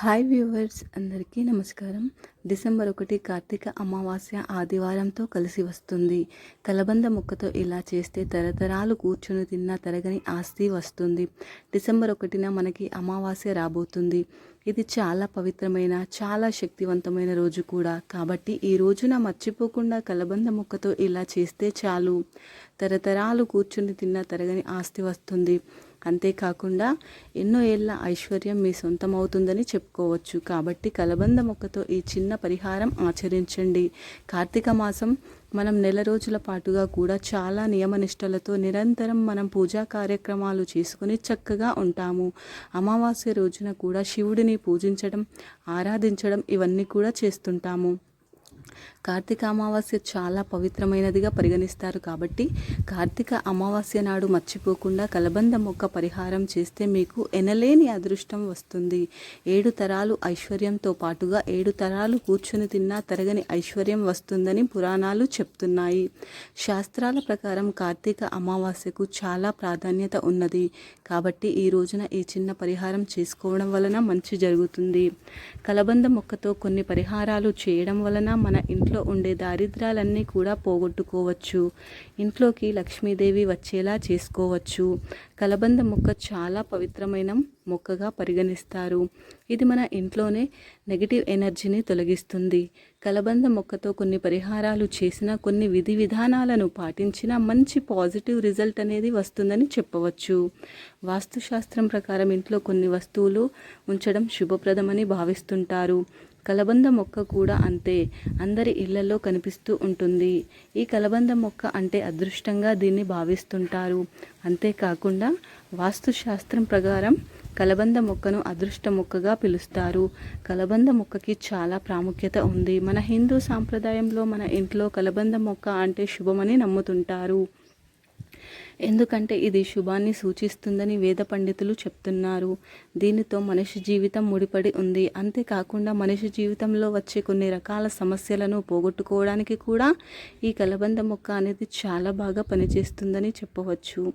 Hi viewers అందరికీ నమస్కారం. December ఒకటి కార్తీక అమావాస్య ఆదివారంతో కలిసి వస్తుంది. కలబంద ముక్కతో ఇలా చేస్తే తరతరాలు కూర్చుని తిన్న తరగని ఆస్తి వస్తుంది. డిసెంబర్ ఒకటిన మనకి అమావాస్య రాబోతుంది. ఇది చాలా పవిత్రమైన చాలా శక్తివంతమైన రోజు కూడా. కాబట్టి ఈ రోజున మర్చిపోకుండా కలబంద ముక్కతో ఇలా చేస్తే చాలు. తరతరాలు కూర్చుని తిన్న తరగని ఆస్తి వస్తుంది. అంతేకాకుండా ఎన్నో ఏళ్ళ ఐశ్వర్యం మీ సొంతం అవుతుందని చెప్పుకోవచ్చు. కాబట్టి కలబంద మొక్కతో ఈ చిన్న పరిహారం ఆచరించండి. కార్తీక మాసం మనం నెల రోజుల పాటుగా కూడా చాలా నియమనిష్టలతో నిరంతరం మనం పూజా కార్యక్రమాలు చేసుకుని చక్కగా ఉంటాము. అమావాస్య రోజున కూడా శివుడిని పూజించడం ఆరాధించడం ఇవన్నీ కూడా చేస్తుంటాము. కార్తీక అమావాస్య చాలా పవిత్రమైనదిగా పరిగణిస్తారు కాబట్టి కార్తీక అమావాస్య నాడు మర్చిపోకుండా కలబంద మొక్క పరిహారం చేస్తే మీకు ఎనలేని అదృష్టం వస్తుంది. ఏడు తరాలు ఐశ్వర్యంతో పాటుగా ఏడు తరాలు కూర్చుని తిన్నా తరగని ఐశ్వర్యం వస్తుందని పురాణాలు చెప్తున్నాయి. శాస్త్రాల ప్రకారం కార్తీక అమావాస్యకు చాలా ప్రాధాన్యత ఉన్నది. కాబట్టి ఈ రోజున ఈ చిన్న పరిహారం చేసుకోవడం వలన మంచి జరుగుతుంది. కలబంద మొక్కతో కొన్ని పరిహారాలు చేయడం వలన మన ఇంట్లో ఉండే దారిద్రాలన్నీ కూడా పోగొట్టుకోవచ్చు. ఇంట్లోకి లక్ష్మీదేవి వచ్చేలా చేసుకోవచ్చు. కలబంద మొక్క చాలా పవిత్రమైన మొక్కగా పరిగణిస్తారు. ఇది మన ఇంట్లోనే నెగిటివ్ ఎనర్జీని తొలగిస్తుంది. కలబంద మొక్కతో కొన్ని పరిహారాలు చేసిన కొన్ని విధి విధానాలను పాటించిన మంచి పాజిటివ్ రిజల్ట్ అనేది వస్తుందని చెప్పవచ్చు. వాస్తుశాస్త్రం ప్రకారం ఇంట్లో కొన్ని వస్తువులు ఉంచడం శుభప్రదమని భావిస్తుంటారు. కలబంద మొక్క కూడా అంతే. అందరి ఇళ్ళలో కనిపిస్తూ ఉంటుంది. ఈ కలబంద మొక్క అంటే అదృష్టంగా దీన్ని భావిస్తుంటారు. అంతేకాకుండా వాస్తుశాస్త్రం ప్రకారం కలబంద మొక్కను అదృష్ట మొక్కగా పిలుస్తారు. కలబంద మొక్కకి చాలా ప్రాముఖ్యత ఉంది. మన హిందూ సాంప్రదాయంలో మన ఇంట్లో కలబంద మొక్క అంటే శుభమని నమ్ముతుంటారు. ఎందుకంటే ఇది శుభాన్ని సూచిస్తుందని వేద పండితులు చెప్తున్నారు. దీనితో మనిషి జీవితం ముడిపడి ఉంది. అంతేకాకుండా మనిషి జీవితంలో వచ్చే కొన్ని రకాల సమస్యలను పోగొట్టుకోవడానికి కూడా ఈ కలబంద మొక్క అనేది చాలా బాగా పనిచేస్తుందని చెప్పవచ్చు.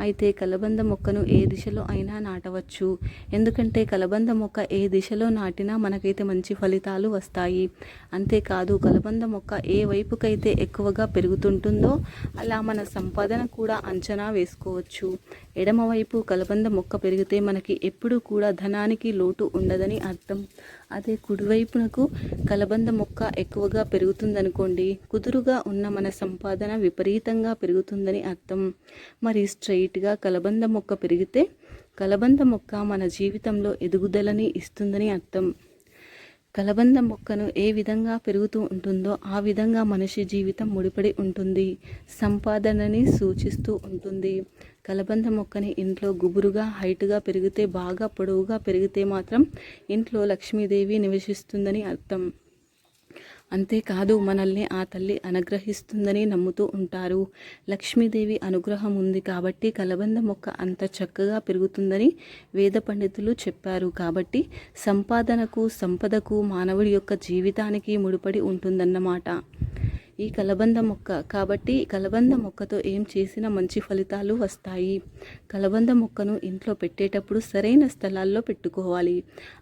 అయితే కలబంద మొక్కను ఏ దిశలో అయినా నాటవచ్చు. ఎందుకంటే కలబంద మొక్క ఏ దిశలో నాటినా మనకైతే మంచి ఫలితాలు వస్తాయి. అంతేకాదు కలబంద మొక్క ఏ వైపుకైతే ఎక్కువగా పెరుగుతుంటుందో అలా మన సంపాదన కూడా అంచనా వేసుకోవచ్చు. ఎడమవైపు కలబంద మొక్క పెరిగితే మనకి ఎప్పుడూ కూడా ధనానికి లోటు ఉండదని అర్థం. అదే కుడివైపునకు కలబంద మొక్క ఎక్కువగా పెరుగుతుందనుకోండి కుదురుగా ఉన్న మన సంపాదన విపరీతంగా పెరుగుతుందని అర్థం. మరి స్ట్రైట్గా కలబంద మొక్క పెరిగితే కలబంద మొక్క మన జీవితంలో ఎదుగుదలని ఇస్తుందని అర్థం. కలబంద మొక్కను ఏ విధంగా పెరుగుతూ ఉంటుందో ఆ విధంగా మనిషి జీవితం ముడిపడి ఉంటుంది. సంపాదనని సూచిస్తూ ఉంటుంది. కలబంద మొక్కని ఇంట్లో గుబురుగా హైట్గా పెరిగితే బాగా పొడవుగా పెరిగితే మాత్రం ఇంట్లో లక్ష్మీదేవి నివసిస్తుందని అర్థం. అంతేకాదు మనల్ని ఆ తల్లి అనుగ్రహిస్తుందని నమ్ముతూ ఉంటారు. లక్ష్మీదేవి అనుగ్రహం ఉంది కాబట్టి కలబంద మొక్క అంత చక్కగా పెరుగుతుందని వేద పండితులు చెప్పారు. కాబట్టి సంపాదనకు సంపదకు మానవుడి యొక్క జీవితానికి ముడిపడి ఉంటుందన్నమాట. ఈ కలబంద మొక్క. కాబట్టి కలబంద మొక్కతో ఏం చేసినా మంచి ఫలితాలు వస్తాయి. కలబంద మొక్కను ఇంట్లో పెట్టేటప్పుడు సరైన స్థలాల్లో పెట్టుకోవాలి.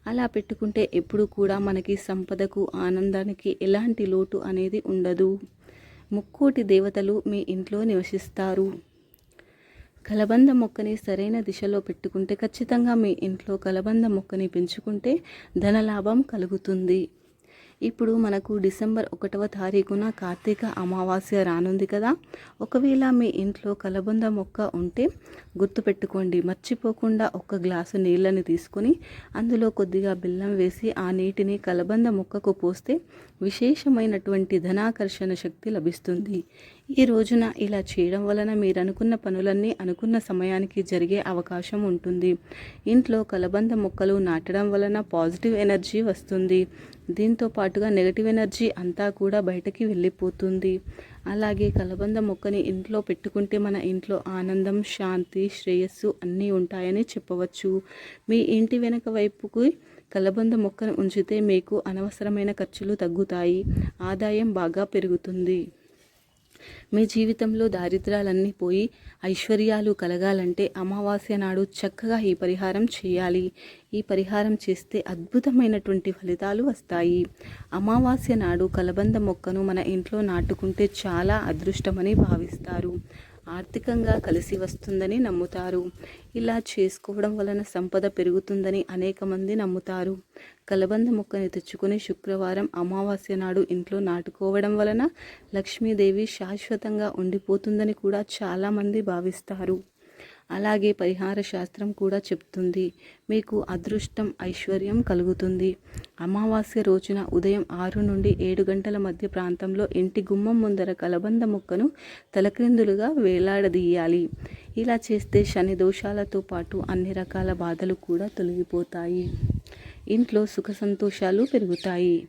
అలా పెట్టుకుంటే ఎప్పుడు కూడా మనకి సంపదకు ఆనందానికి ఎలాంటి లోటు అనేది ఉండదు. ముక్కోటి దేవతలు మీ ఇంట్లో నివసిస్తారు. కలబంద మొక్కని సరైన దిశలో పెట్టుకుంటే ఖచ్చితంగా మీ ఇంట్లో కలబంద మొక్కని పెంచుకుంటే ధనలాభం కలుగుతుంది. ఇప్పుడు మనకు డిసెంబర్ ఒకటవ తారీఖున కార్తీక అమావాస్య రానుంది కదా. ఒకవేళ మీ ఇంట్లో కలబంద మొక్క ఉంటే గుర్తుపెట్టుకోండి. మర్చిపోకుండా ఒక గ్లాసు నీళ్ళని తీసుకొని అందులో కొద్దిగా బెల్లం వేసి ఆ నీటిని కలబంద మొక్కకు పోస్తే విశేషమైనటువంటి ధనాకర్షణ శక్తి లభిస్తుంది. ఈ రోజున ఇలా చేయడం వలన మీరు అనుకున్న పనులన్నీ అనుకున్న సమయానికి జరిగే అవకాశం ఉంటుంది. ఇంట్లో కలబంద మొక్కలు నాటడం వలన పాజిటివ్ ఎనర్జీ వస్తుంది. దీంతో పాటుగా నెగటివ్ ఎనర్జీ అంతా కూడా బయటకి వెళ్ళిపోతుంది. అలాగే కలబంద మొక్కని ఇంట్లో పెట్టుకుంటే మన ఇంట్లో ఆనందం శాంతి శ్రేయస్సు అన్నీ ఉంటాయని చెప్పవచ్చు. మీ ఇంటి వెనక వైపుకి కలబంద మొక్కను ఉంచితే మీకు అనవసరమైన ఖర్చులు తగ్గుతాయి. ఆదాయం బాగా పెరుగుతుంది. మీ జీవితంలో దారిద్రాలన్నీ పోయి ఐశ్వర్యాలు కలగాలంటే అమావాస్య నాడు చక్కగా ఈ పరిహారం చేయాలి. ఈ పరిహారం చేస్తే అద్భుతమైనటువంటి ఫలితాలు వస్తాయి. అమావాస్య నాడు కలబంద మొక్కను మన ఇంట్లో నాటుకుంటే చాలా అదృష్టమని భావిస్తారు. ఆర్థికంగా కలిసి వస్తుందని నమ్ముతారు. ఇలా చేసుకోవడం వలన సంపద పెరుగుతుందని అనేక మంది నమ్ముతారు. కలబంద మొక్కని తెచ్చుకుని శుక్రవారం అమావాస్య నాడు ఇంట్లో నాటుకోవడం వలన లక్ష్మీదేవి శాశ్వతంగా ఉండిపోతుందని కూడా చాలామంది భావిస్తారు. అలాగే పరిహార శాస్త్రం కూడా చెప్తుంది. మీకు అదృష్టం ఐశ్వర్యం కలుగుతుంది. అమావాస్య రోజున ఉదయం ఆరు నుండి ఏడు గంటల మధ్య ప్రాంతంలో ఇంటి గుమ్మం ముందర కలబంద మొక్కను తలక్రిందులుగా వేలాడదీయాలి. ఇలా చేస్తే శని దోషాలతో పాటు అన్ని రకాల బాధలు కూడా తొలగిపోతాయి. ఇంట్లో సుఖ సంతోషాలు పెరుగుతాయి.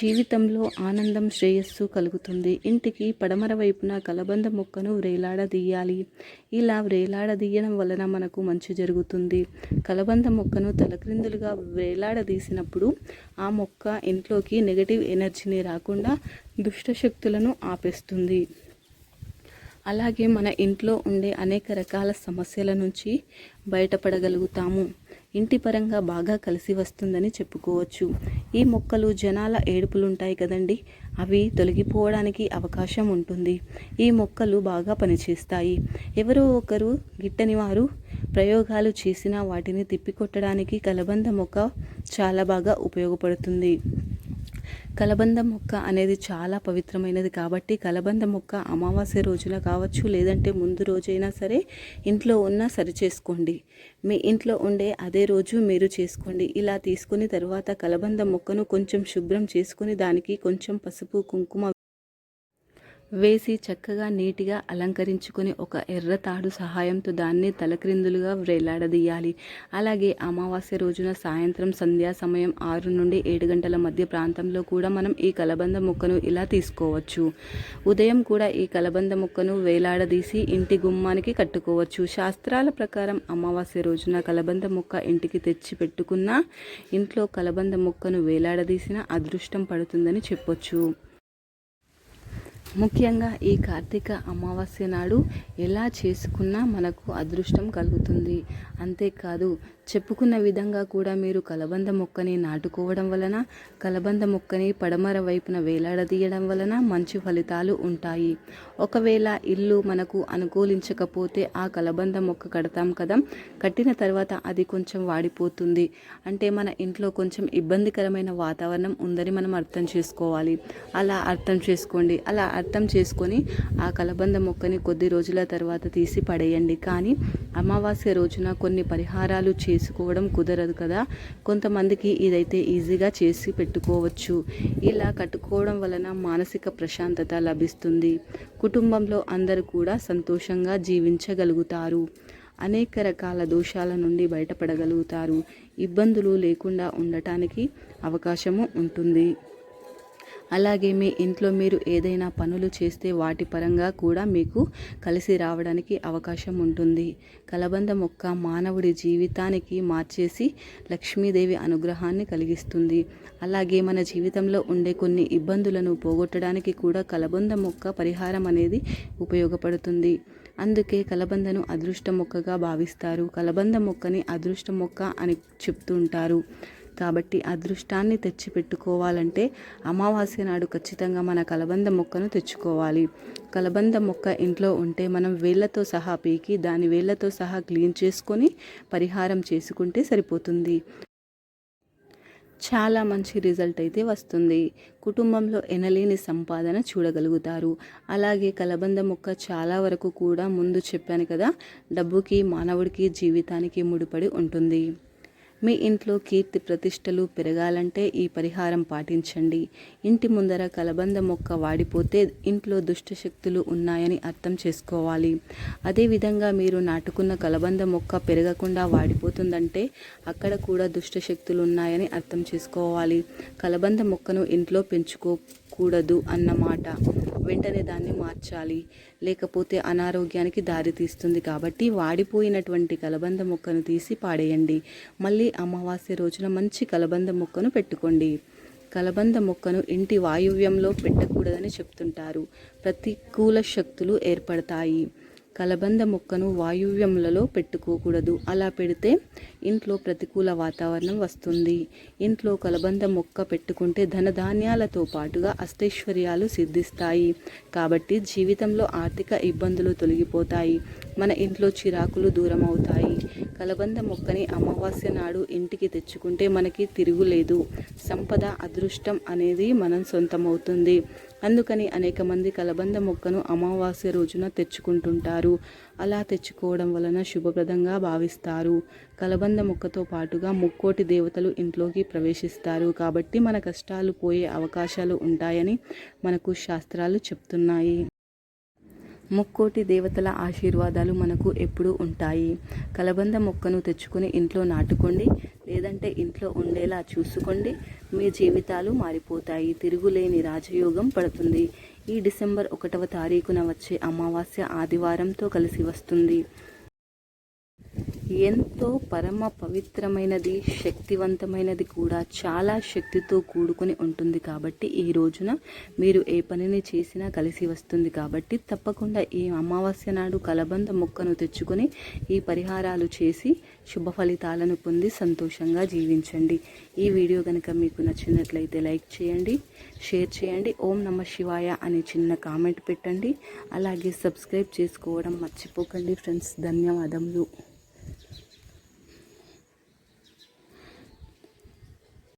జీవితంలో ఆనందం శ్రేయస్సు కలుగుతుంది. ఇంటికి పడమర వైపున కలబంద మొక్కను వ్రేలాడదీయాలి. ఇలా వ్రేలాడదీయడం వలన మనకు మంచి జరుగుతుంది. కలబంద మొక్కను తలక్రిందులుగా వ్రేలాడదీసినప్పుడు ఆ మొక్క ఇంట్లోకి నెగటివ్ ఎనర్జీని రాకుండా దుష్టశక్తులను ఆపేస్తుంది. అలాగే మన ఇంట్లో ఉండే అనేక రకాల సమస్యల నుంచి బయటపడగలుగుతాము. ఇంటి పరంగా బాగా కలిసి వస్తుందని చెప్పుకోవచ్చు. ఈ మొక్కలు జనాల ఏడుపులు ఉంటాయి కదండి. అవి తొలగిపోవడానికి అవకాశం ఉంటుంది. ఈ మొక్కలు బాగా పనిచేస్తాయి. ఎవరో ఒకరు గిట్టని వారు ప్రయోగాలు చేసిన వాటిని తిప్పికొట్టడానికి కలబంద మొక్క చాలా బాగా ఉపయోగపడుతుంది. కలబంద మొక్క అనేది చాలా పవిత్రమైనది కాబట్టి కలబంద మొక్క అమావాస్య రోజున కావచ్చు లేదంటే ముందు రోజైనా సరే ఇంట్లో ఉన్న సరి చేసుకోండి మీ ఇంట్లో ఉండే అదే రోజు మీరు చేసుకోండి. ఇలా తీసుకుని తర్వాత కలబంద మొక్కను కొంచెం శుభ్రం చేసుకుని దానికి కొంచెం పసుపు కుంకుమ వేసి చక్కగా నీటిగా అలంకరించుకొని ఒక ఎర్ర తాడు సహాయంతో దాన్ని తలక్రిందులుగా వ్రేలాడదీయాలి అలాగే అమావాస్య రోజున సాయంత్రం సంధ్యా సమయం ఆరు నుండి ఏడు గంటల మధ్య ప్రాంతంలో కూడా మనం ఈ కలబంద మొక్కను ఇలా తీసుకోవచ్చు. ఉదయం కూడా ఈ కలబంద మొక్కను వేలాడదీసి ఇంటి గుమ్మానికి కట్టుకోవచ్చు. శాస్త్రాల ప్రకారం అమావాస్య రోజున కలబంద మొక్క ఇంటికి తెచ్చి పెట్టుకున్న ఇంట్లో కలబంద మొక్కను వేలాడదీసిన అదృష్టం పడుతుందని చెప్పొచ్చు. ముఖ్యంగా ఈ కార్తీక అమావాస్య నాడు ఎలా చేసుకున్నా మనకు అదృష్టం కలుగుతుంది. అంతేకాదు చెప్పుకున్న విధంగా కూడా మీరు కలబంద మొక్కని నాటుకోవడం వలన కలబంద మొక్కని పడమర వైపున వేలాడదీయడం వలన మంచి ఫలితాలు ఉంటాయి. ఒకవేళ ఇల్లు మనకు అనుకూలించకపోతే ఆ కలబంద మొక్క కడతాం కదా కట్టిన తర్వాత అది కొంచెం వాడిపోతుంది. అంటే మన ఇంట్లో కొంచెం ఇబ్బందికరమైన వాతావరణం ఉందని మనం అర్థం చేసుకోవాలి. అలా అర్థం చేసుకోండి. అలా అర్థం చేసుకొని ఆ కలబంద మొక్కని కొద్ది రోజుల తర్వాత తీసి పడేయండి. కానీ అమావాస్య రోజున కొన్ని పరిహారాలు చే చేసుకోవడం కుదరదు కదా. కొంతమందికి ఇదైతే ఈజీగా చేసి పెట్టుకోవచ్చు. ఇలా కట్టుకోవడం వలన మానసిక ప్రశాంతత లభిస్తుంది. కుటుంబంలో అందరూ కూడా సంతోషంగా జీవించగలుగుతారు. అనేక రకాల దోషాల నుండి బయటపడగలుగుతారు. ఇబ్బందులు లేకుండా ఉండటానికి అవకాశము ఉంటుంది. అలాగే మీ ఇంట్లో మీరు ఏదైనా పనులు చేస్తే వాటి పరంగా కూడా మీకు కలిసి రావడానికి అవకాశం ఉంటుంది. కలబంద మొక్క మానవుడి జీవితానికి మార్చేసి లక్ష్మీదేవి అనుగ్రహాన్ని కలిగిస్తుంది. అలాగే మన జీవితంలో ఉండే కొన్ని ఇబ్బందులను పోగొట్టడానికి కూడా కలబంద మొక్క పరిహారం అనేది ఉపయోగపడుతుంది. అందుకే కలబందను అదృష్ట మొక్కగా భావిస్తారు. కలబంద మొక్కని అదృష్ట మొక్క అని చెప్తుంటారు. కాబట్టి అదృష్టాన్ని తెచ్చిపెట్టుకోవాలంటే అమావాస్య నాడు ఖచ్చితంగా మన కలబంద మొక్కను తెచ్చుకోవాలి. కలబంద మొక్క ఇంట్లో ఉంటే మనం వేళ్ళతో సహా పీకి దాని వేళ్ళతో సహా క్లీన్ చేసుకొని పరిహారం చేసుకుంటే సరిపోతుంది. చాలా మంచి రిజల్ట్ అయితే వస్తుంది. కుటుంబంలో ఎనలేని సంపాదన చూడగలుగుతారు. అలాగే కలబంద మొక్క చాలా వరకు కూడా ముందు చెప్పాను కదా డబ్బుకి మానవుడికి జీవితానికి ముడిపడి ఉంటుంది. మీ ఇంట్లో కీర్తి ప్రతిష్టలు పెరగాలంటే ఈ పరిహారం పాటించండి. ఇంటి ముందర కలబంద మొక్క వాడిపోతే ఇంట్లో దుష్టశక్తులు ఉన్నాయని అర్థం చేసుకోవాలి. అదేవిధంగా మీరు నాటుకున్న కలబంద మొక్క పెరగకుండా వాడిపోతుందంటే అక్కడ కూడా దుష్టశక్తులు ఉన్నాయని అర్థం చేసుకోవాలి. కలబంద మొక్కను ఇంట్లో పెంచుకో కూడదు అన్నమాట వెంటనే దాన్ని మార్చాలి. లేకపోతే అనారోగ్యానికి దారితీస్తుంది కాబట్టి వాడిపోయినటువంటి కలబంద మొక్కను తీసి పాడేయండి. మళ్ళీ అమావాస్య రోజున మంచి కలబంద మొక్కను పెట్టుకోండి. కలబంద మొక్కను ఇంటి వాయువ్యంలో పెట్టకూడదని చెప్తుంటారు. ప్రతికూల శక్తులు ఏర్పడతాయి. కలబంద మొక్కను వాయువ్యములలో పెట్టుకోకూడదు. అలా పెడితే ఇంట్లో ప్రతికూల వాతావరణం వస్తుంది. ఇంట్లో కలబంద మొక్క పెట్టుకుంటే ధనధాన్యాలతో పాటుగా అష్టైశ్వర్యాలు సిద్ధిస్తాయి. కాబట్టి జీవితంలో ఆర్థిక ఇబ్బందులు తొలగిపోతాయి. మన ఇంట్లో చిరాకులు దూరం అవుతాయి కలబంద మొక్కని అమావాస్య నాడు ఇంటికి తెచ్చుకుంటే మనకి తిరుగులేదు. సంపద అదృష్టం అనేది మనం సొంతమవుతుంది. అందుకని అనేక మంది కలబంద మొక్కను అమావాస్య రోజున తెచ్చుకుంటుంటారు. అలా తెచ్చుకోవడం వలన శుభప్రదంగా భావిస్తారు. కలబంద మొక్కతో పాటుగా ముక్కోటి దేవతలు ఇంట్లోకి ప్రవేశిస్తారు. కాబట్టి మన కష్టాలు పోయే అవకాశాలు ఉంటాయని మనకు శాస్త్రాలు చెప్తున్నాయి. ముక్కోటి దేవతల ఆశీర్వాదాలు మనకు ఎప్పుడూ ఉంటాయి. కలబంద మొక్కను తెచ్చుకొని ఇంట్లో నాటుకోండి లేదంటే ఇంట్లో ఉండేలా చూసుకోండి. మీ జీవితాలు మారిపోతాయి. తిరుగులేని రాజయోగం పడుతుంది. ఈ డిసెంబర్ ఒకటవ తారీఖున వచ్చే అమావాస్య ఆదివారంతో కలిసి వస్తుంది. ఎంతో పరమ పవిత్రమైనది శక్తివంతమైనది కూడా చాలా శక్తితో కూడుకొని ఉంటుంది కాబట్టి ఈ రోజున మీరు ఏ పనిని చేసినా కలిసి వస్తుంది కాబట్టి తప్పకుండా ఈ అమావాస్య నాడు కలబంద మొక్కను తెచ్చుకొని ఈ పరిహారాలు చేసి శుభ ఫలితాలను పొంది సంతోషంగా జీవించండి. ఈ వీడియో కనుక మీకు నచ్చినట్లయితే లైక్ చేయండి షేర్ చేయండి ఓం నమ శివాయ అనే చిన్న కామెంట్ పెట్టండి. అలాగే సబ్స్క్రైబ్ చేసుకోవడం మర్చిపోకండి ఫ్రెండ్స్. ధన్యవాదములు.